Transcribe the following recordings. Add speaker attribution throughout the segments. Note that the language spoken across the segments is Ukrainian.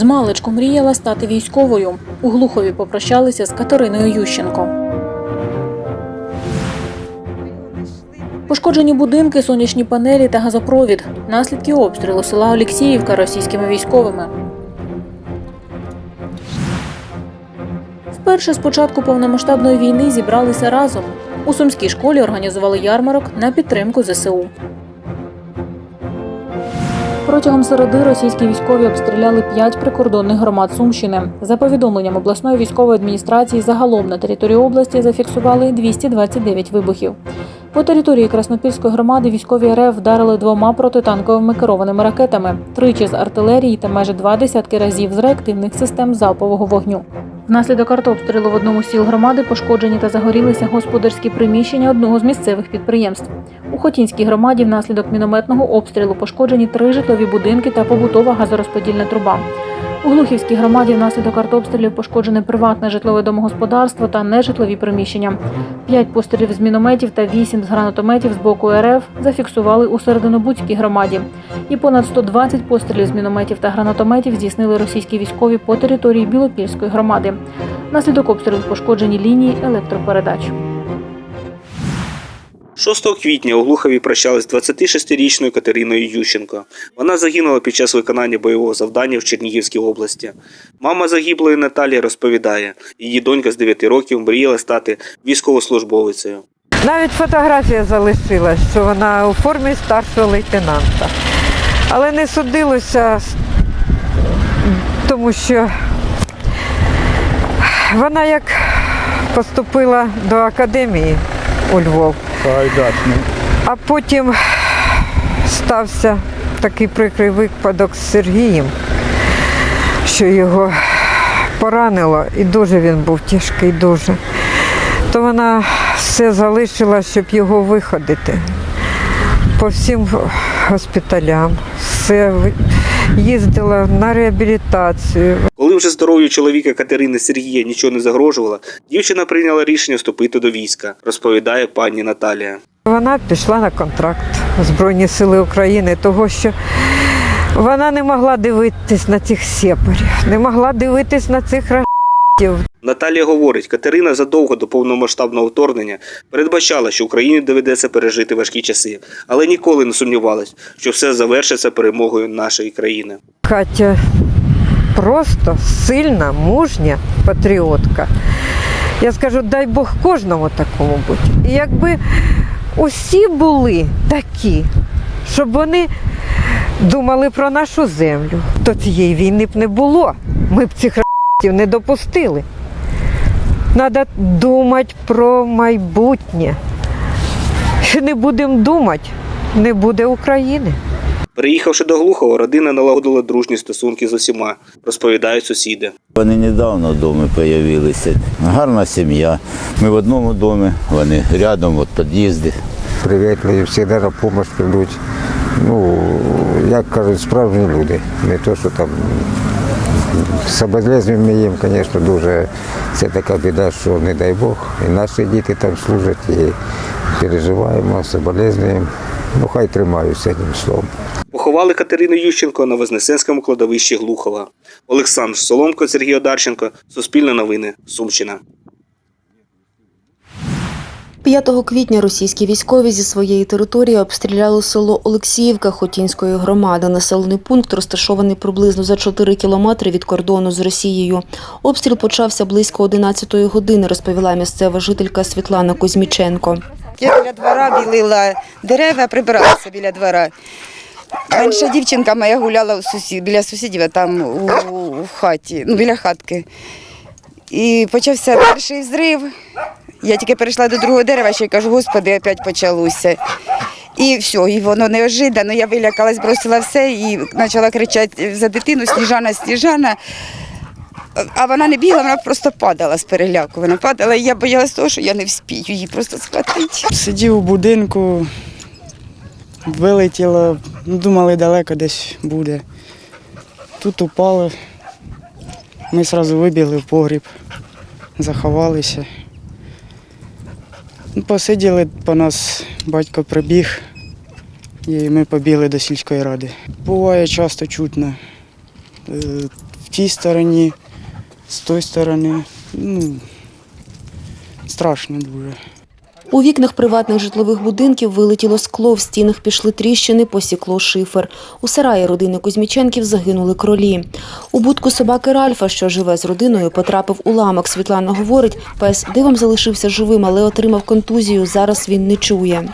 Speaker 1: Змалечку мріяла стати військовою. У Глухові попрощалися з Катериною Ющенко. Пошкоджені будинки, сонячні панелі та газопровід. Наслідки обстрілу села Олексіївка російськими військовими. Вперше з початку повномасштабної війни зібралися разом. У сумській школі організували ярмарок на підтримку ЗСУ. Протягом середи російські військові обстріляли п'ять прикордонних громад Сумщини. За повідомленням обласної військової адміністрації, загалом на території області зафіксували 229 вибухів. По території Краснопільської громади військові РФ вдарили двома протитанковими керованими ракетами, тричі з артилерії та майже два десятки разів з реактивних систем залпового вогню. Внаслідок артобстрілу в одному з сіл громади пошкоджені та загорілися господарські приміщення одного з місцевих підприємств. У Хотінській громаді внаслідок мінометного обстрілу пошкоджені три житлові будинки та побутова газорозподільна труба. У Глухівській громаді внаслідок артобстрілів пошкоджене приватне житлове домогосподарство та нежитлові приміщення. П'ять пострілів з мінометів та вісім з гранатометів з боку РФ зафіксували у Серединобудській громаді. І понад 120 пострілів з мінометів та гранатометів здійснили російські військові по території Білопільської громади. Внаслідок обстрілів пошкоджені лінії електропередач.
Speaker 2: 6 квітня у Глухові прощались з 26-річною Катериною Ющенко. Вона загинула під час виконання бойового завдання в Чернігівській області. Мама загиблої Наталія розповідає, її донька з 9 років мріяла стати військовослужбовицею.
Speaker 3: Навіть фотографія залишилась, що вона у формі старшого лейтенанта. Але не судилося, тому що вона як поступила до академії у Львов, а потім стався такий прикрий випадок з Сергієм, що його поранило, і дуже він був тяжкий, дуже. То вона все залишила, щоб його виходити. По всім госпіталям, все їздила на реабілітацію.
Speaker 2: Коли вже здоров'ю чоловіка Катерини Сергія нічого не загрожувало, дівчина прийняла рішення вступити до війська, розповідає пані Наталія.
Speaker 3: Вона пішла на контракт Збройні Сили України, того що вона не могла дивитись на цих сепарів, не могла дивитись на цих ра**ів.
Speaker 2: Наталія говорить, Катерина задовго до повномасштабного вторгнення передбачала, що Україні доведеться пережити важкі часи, але ніколи не сумнівалась, що все завершиться перемогою нашої країни.
Speaker 3: Катя просто сильна, мужня патріотка. Я скажу, дай Бог кожному такому бути. І якби усі були такі, щоб вони думали про нашу землю, то цієї війни б не було. Ми б цих не допустили. Треба думати про майбутнє. Не будемо думати, не буде України.
Speaker 2: Переїхавши до Глухова, родина налагодила дружні стосунки з усіма, розповідають сусіди.
Speaker 4: Вони недавно в домі з'явилися. Гарна сім'я. Ми в одному домі, вони рядом, от під'їзди.
Speaker 5: привітливі, завжди на допомогу прийдуть. Ну, як кажуть, справжні люди. Не то, що там соболезнуємо їм, звісно, дуже це така біда, що не дай Бог. І наші діти там служать, і переживаємо, соболезнуємо. Ну, хай тримаюся одним словом.
Speaker 2: Поховали Катерину Ющенко на Вознесенському кладовищі Глухова. Олександр Соломко, Сергій Одарченко, Суспільне новини, Сумщина.
Speaker 6: 5 квітня російські військові зі своєї території обстріляли село Олексіївка Хотінської громади. Населений пункт розташований приблизно за 4 кілометри від кордону з Росією. Обстріл почався близько 11-ї години, розповіла місцева жителька Світлана Кузьміченко.
Speaker 7: Я біля двора білила дерева, прибиралася біля двора. Менша дівчинка моя гуляла у сусід, біля сусідів, там у, у хаті, ну біля хатки. І почався перший взрив. Я тільки перейшла до другого дерева, ще й кажу, господи, опять почалося. І все, і воно неожиданно. Я вилякалась, бросила все і почала кричати за дитину Сніжана, Сніжана. А вона не бігла, вона просто падала з переляку. Вона падала, і я боялась того, що я не вспію її просто схватити.
Speaker 8: Сидів у будинку, вилетіло, ну, думали, далеко десь буде. Тут упало. Ми одразу вибігли в погріб, заховалися. Посиділи по нас, батько прибіг, і ми побігли до сільської ради. Буває часто чутно. Е, В тій стороні, з тої сторони. Ну, страшно дуже.
Speaker 3: У вікнах приватних житлових будинків вилетіло скло, в стінах пішли тріщини, посікло шифер. У сараї родини Кузьміченків загинули кролі. У будку собаки Ральфа, що живе з родиною, потрапив уламок. Світлана говорить, пес дивом залишився живим, але отримав контузію. Зараз він не чує.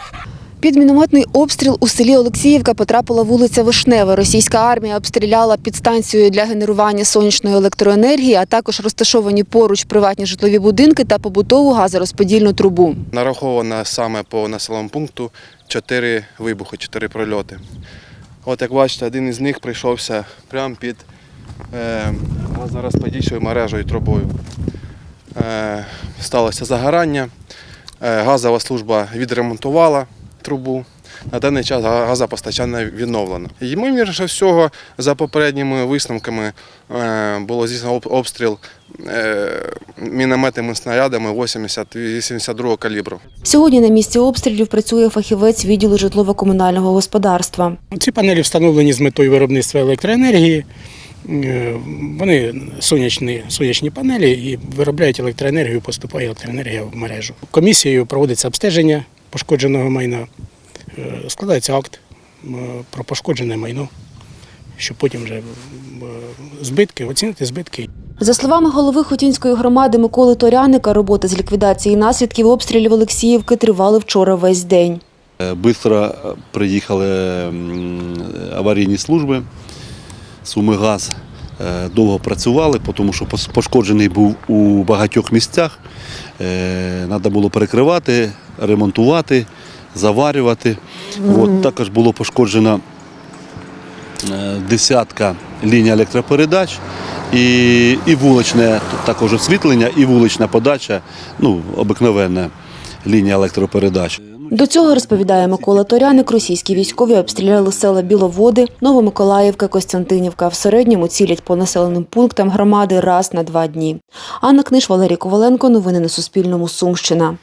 Speaker 3: Під мінометний обстріл у селі Олексіївка потрапила вулиця Вишнева. Російська армія обстріляла підстанцію для генерування сонячної електроенергії, а також розташовані поруч приватні житлові будинки та побутову газорозподільну трубу.
Speaker 9: Нараховано саме по населеному пункту чотири вибухи, чотири прольоти. От як бачите, один із них прийшовся прямо під е, газорозподільчою мережею трубою. Е, сталося загорання, е, газова служба відремонтувала трубу. На даний час га- газопостачання відновлено. Ймовірніше всього, за попередніми висновками е, було здійснено обстріл е, мінометними снарядами 80-82 калібру.
Speaker 3: Сьогодні на місці обстрілів працює фахівець відділу житлово-комунального господарства.
Speaker 10: Ці панелі встановлені з метою виробництва електроенергії. Е, Вони сонячні, сонячні панелі і виробляють електроенергію, поступає електроенергія в мережу. Комісією проводиться обстеження пошкодженого майна, Е, складається акт е, про пошкоджене майно, щоб потім вже е, збитки, оцінити збитки
Speaker 3: За словами голови Хотінської громади Миколи Торяника, роботи з ліквідації наслідків обстрілів Олексіївки тривали вчора весь день.
Speaker 11: Бистро приїхали аварійні служби, Сумигаз довго працювали, тому що пошкоджений був у багатьох місцях. Треба було перекривати, ремонтувати, заварювати. От, також було пошкоджено е, десятка ліній електропередач. І, і вуличне також освітлення, і вулична подача, ну, обикновенна лінія електропередач.
Speaker 3: До цього розповідає Микола Торяник. Російські військові обстріляли села Біловоди, Новомиколаївка, Костянтинівка. В середньому цілять по населеним пунктам громади раз на два дні. Анна Книж, Валерій Коваленко. Новини на Суспільному. Сумщина.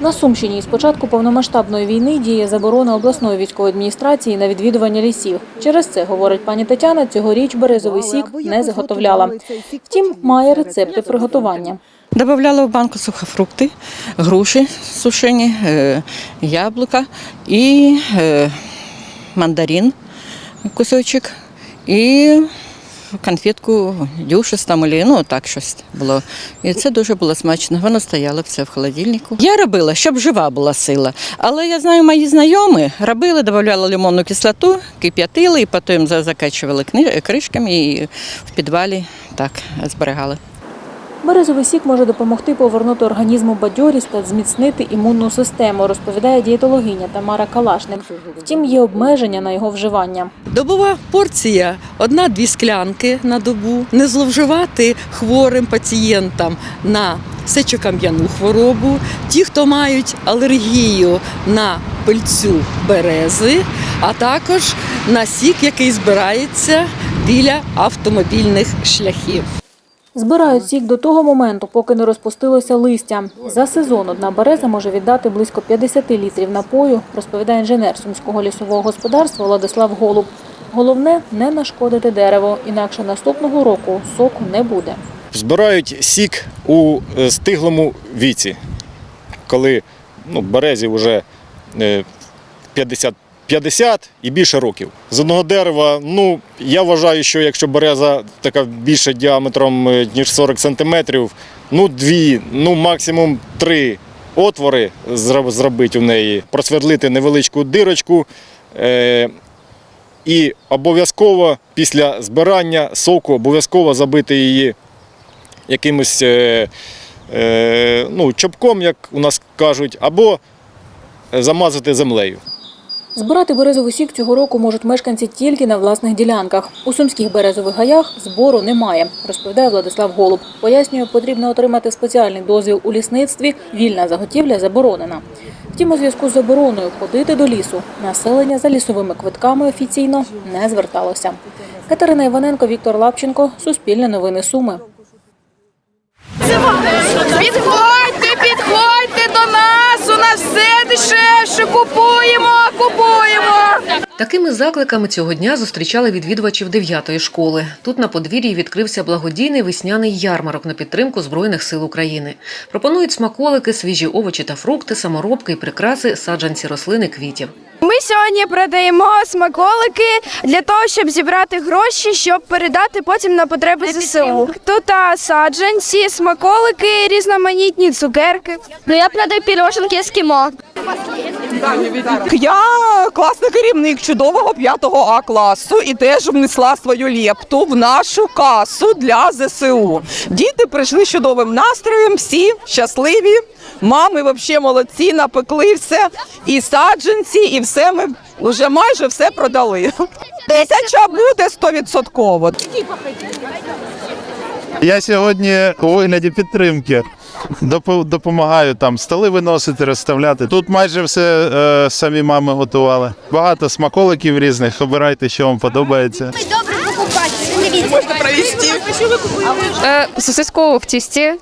Speaker 1: На Сумщині із початку повномасштабної війни діє заборона обласної військової адміністрації на відвідування лісів. Через це, говорить пані Тетяна, цьогоріч березовий сік не заготовляла. Втім, має рецепти приготування.
Speaker 12: Добавляла в банку сухофрукти, груші сушені, е, яблука і е, мандарин кусочок, і конфетку дюшес там, или, ну так щось було. І це дуже було смачно. Воно стояло все в холодильнику. Я робила, щоб жива була сила. Але я знаю, мої знайомі робили, додавали лимонну кислоту, кип'ятили і потім закачували кришками і в підвалі так зберігали.
Speaker 1: Березовий сік може допомогти повернути організму бадьорість та зміцнити імунну систему, розповідає дієтологиня Тамара Калашник. Втім, є обмеження на його вживання.
Speaker 12: Добова порція одна-дві склянки на добу. Не зловживати хворим пацієнтам на сечокам'яну хворобу, ті, хто мають алергію на пильцю берези, а також на сік, який збирається біля автомобільних шляхів.
Speaker 1: Збирають сік до того моменту, поки не розпустилося листя. За сезон одна береза може віддати близько 50 літрів напою, розповідає інженер сумського лісового господарства Владислав Голуб. Головне не нашкодити дерево, інакше наступного року соку не буде.
Speaker 13: Збирають сік у е, стиглому віці, коли ну, березі вже е, 50, 50 і більше років. З одного дерева, ну я вважаю, що якщо береза така більше діаметром, е, ніж 40 сантиметрів, ну дві, ну максимум три отвори зробити у неї, просвердлити невеличку дирочку. Е, і обов'язково після збирання соку обов'язково забити її якимось е, е, ну, чопком, як у нас кажуть, або замазати землею.
Speaker 1: Збирати березовий сік цього року можуть мешканці тільки на власних ділянках. У сумських березових гаях збору немає, розповідає Владислав Голуб. Пояснює, потрібно отримати спеціальний дозвіл у лісництві. Вільна заготівля заборонена. Втім, у зв'язку з забороною ходити до лісу населення за лісовими квитками офіційно не зверталося. Катерина Іваненко, Віктор Лапченко, Суспільне новини Суми.
Speaker 14: Підходьте, підходьте до нас. У нас все дешевше. Купуємо, купуємо.
Speaker 15: Такими закликами цього дня зустрічали відвідувачів 9-ї школи. Тут на подвір'ї відкрився благодійний весняний ярмарок на підтримку Збройних сил України. Пропонують смаколики, свіжі овочі та фрукти, саморобки і прикраси, саджанці рослини квітів.
Speaker 16: Ми сьогодні продаємо смаколики для того, щоб зібрати гроші, щоб передати потім на потреби ЗСУ. Тут а, саджанці, смаколики, різноманітні цукерки. Ну я продаю піроженки ескімо.
Speaker 17: Я класний керівник чудового 5 А класу і теж внесла свою лепту в нашу касу для ЗСУ. Діти прийшли з чудовим настроєм, всі щасливі. Мами взагалі молодці, напекли все. І саджанці, і все ми вже майже все продали. Тисяча буде стовідсотково.
Speaker 4: Я сьогодні у вигляді підтримки допомагаю там столи виносити, розставляти. Тут майже все е, самі мами готували. Багато смаколиків різних. Обирайте, що вам подобається.
Speaker 16: Добре покупати.
Speaker 17: Можна провести.
Speaker 16: Е, сосиску в тісті.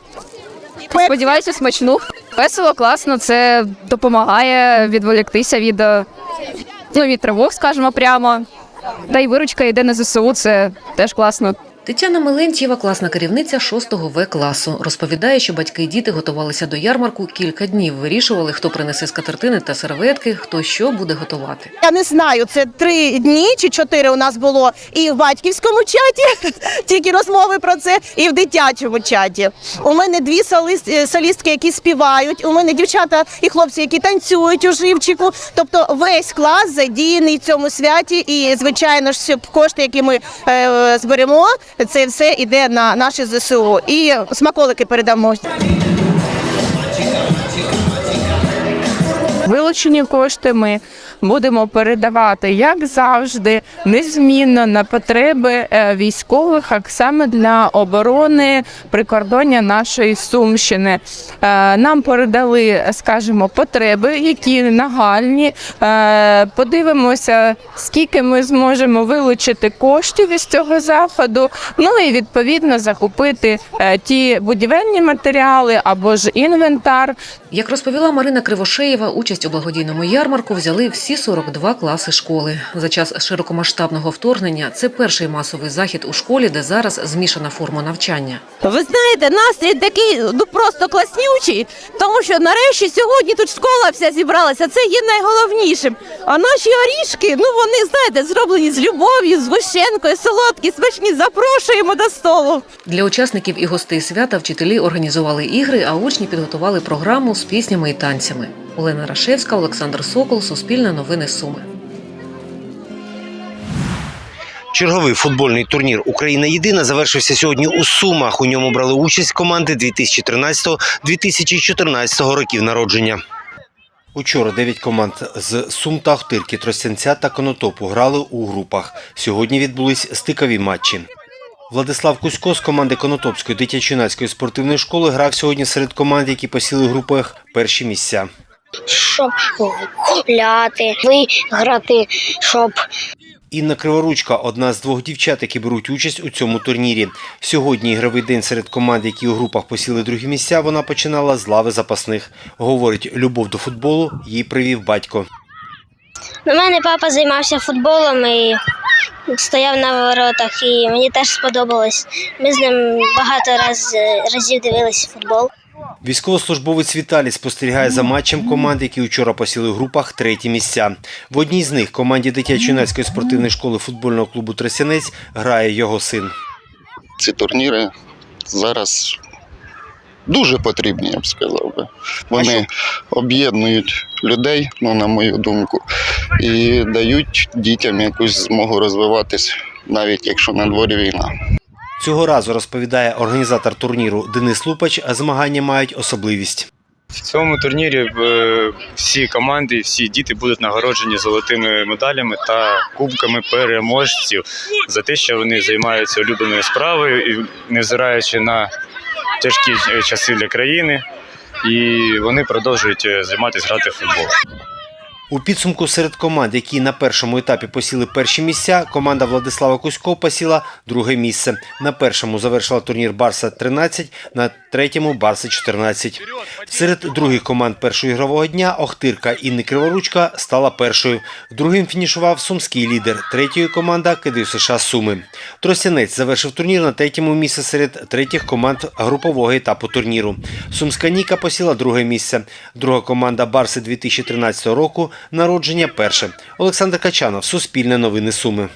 Speaker 16: Сподіваюся, смачну. Весело, класно, це допомагає відволіктися від, ну, від тривог, скажімо прямо. Та й виручка йде на ЗСУ, це теж класно.
Speaker 15: Тетяна Мелентьєва, класна керівниця 6 В класу, розповідає, що батьки і діти готувалися до ярмарку кілька днів. Вирішували, хто принесе скатертини та серветки, хто що буде готувати.
Speaker 17: Я не знаю, це три дні чи чотири у нас було і в батьківському чаті, тільки розмови про це, і в дитячому чаті. У мене дві е, солістки, які співають. У мене дівчата і хлопці, які танцюють у живчику. Тобто весь клас задіяний в цьому святі. І звичайно ж, кошти, які ми е, зберемо, це все йде на наші ЗСУ. І смаколики передамо.
Speaker 16: Вилучені кошти ми будемо передавати, як завжди, незмінно на потреби е, військових, а саме для оборони прикордоння нашої Сумщини. Е, Нам передали, скажімо, потреби, які нагальні. Е, Подивимося, скільки ми зможемо вилучити коштів із цього заходу. Ну і відповідно закупити ті будівельні матеріали або ж інвентар,
Speaker 15: Як розповіла Марина Кривошеєва, участь у благодійному ярмарку взяли всі 42 класи школи. За час широкомасштабного вторгнення це перший масовий захід у школі, де зараз змішана форма навчання.
Speaker 17: Ви знаєте, настрій такий ну просто класнючий, тому що нарешті сьогодні тут школа вся зібралася. Це є найголовнішим. А наші орішки, ну вони знаєте, зроблені з любов'ю, з гущенкою, солодкі, смачні. Запрошуємо до столу.
Speaker 15: Для учасників і гостей свята вчителі організували ігри, а учні підготували програму з піснями і танцями. Олена Рашевська, Олександр Сокол, Суспільне новини Суми.
Speaker 18: Черговий футбольний турнір Україна єдина завершився сьогодні у Сумах. У ньому брали участь команди 2013-2014 років народження. Учора дев'ять команд з Сум та Охтирки, Тростянця та Конотопу грали у групах. Сьогодні відбулись стикові матчі. Владислав Кузько з команди Конотопської дитячо-юнацької спортивної школи грав сьогодні серед команд, які посіли в групах перші місця.
Speaker 16: Щоб гуляти, виграти, щоб
Speaker 18: Інна Криворучка одна з двох дівчат, які беруть участь у цьому турнірі. Сьогодні ігровий день серед команд, які у групах посіли другі місця, вона починала з лави запасних. Говорить, любов до футболу їй привів батько.
Speaker 16: У мене папа займався футболом і стояв на воротах, і мені теж сподобалось. Ми з ним багато раз, разів дивилися футбол.
Speaker 18: Військовослужбовець Віталій спостерігає за матчем команд, які вчора посіли в групах треті місця. В одній з них команді дитячо-юнацької спортивної школи футбольного клубу Тресянець грає його син.
Speaker 19: ці турніри зараз дуже потрібні, я б сказав би. Вони об'єднують людей, ну на мою думку, і дають дітям якусь змогу розвиватись, навіть якщо на дворі війна.
Speaker 18: Цього разу розповідає організатор турніру Денис Лупач, а змагання мають особливість.
Speaker 20: В цьому турнірі е, всі команди, всі діти будуть нагороджені золотими медалями та кубками переможців за те, що вони займаються улюбленою справою і невзираючи на тяжкі е, часи для країни, і вони продовжують е, займатися грати в футбол.
Speaker 18: У підсумку серед команд, які на першому етапі посіли перші місця, команда Владислава Кузько посіла друге місце. На першому завершила турнір Барса 13, на третьому Барса 14. Серед других команд першого ігрового дня Охтирка Інни Криворучка стала першою. Другим фінішував сумський лідер. Третьою команда Кидив США Суми. Тростянець завершив турнір на третьому місці серед третіх команд групового етапу турніру. Сумська Ніка посіла друге місце. Друга команда Барси 2013 року народження перше. Олександр Качанов, Суспільне новини Суми.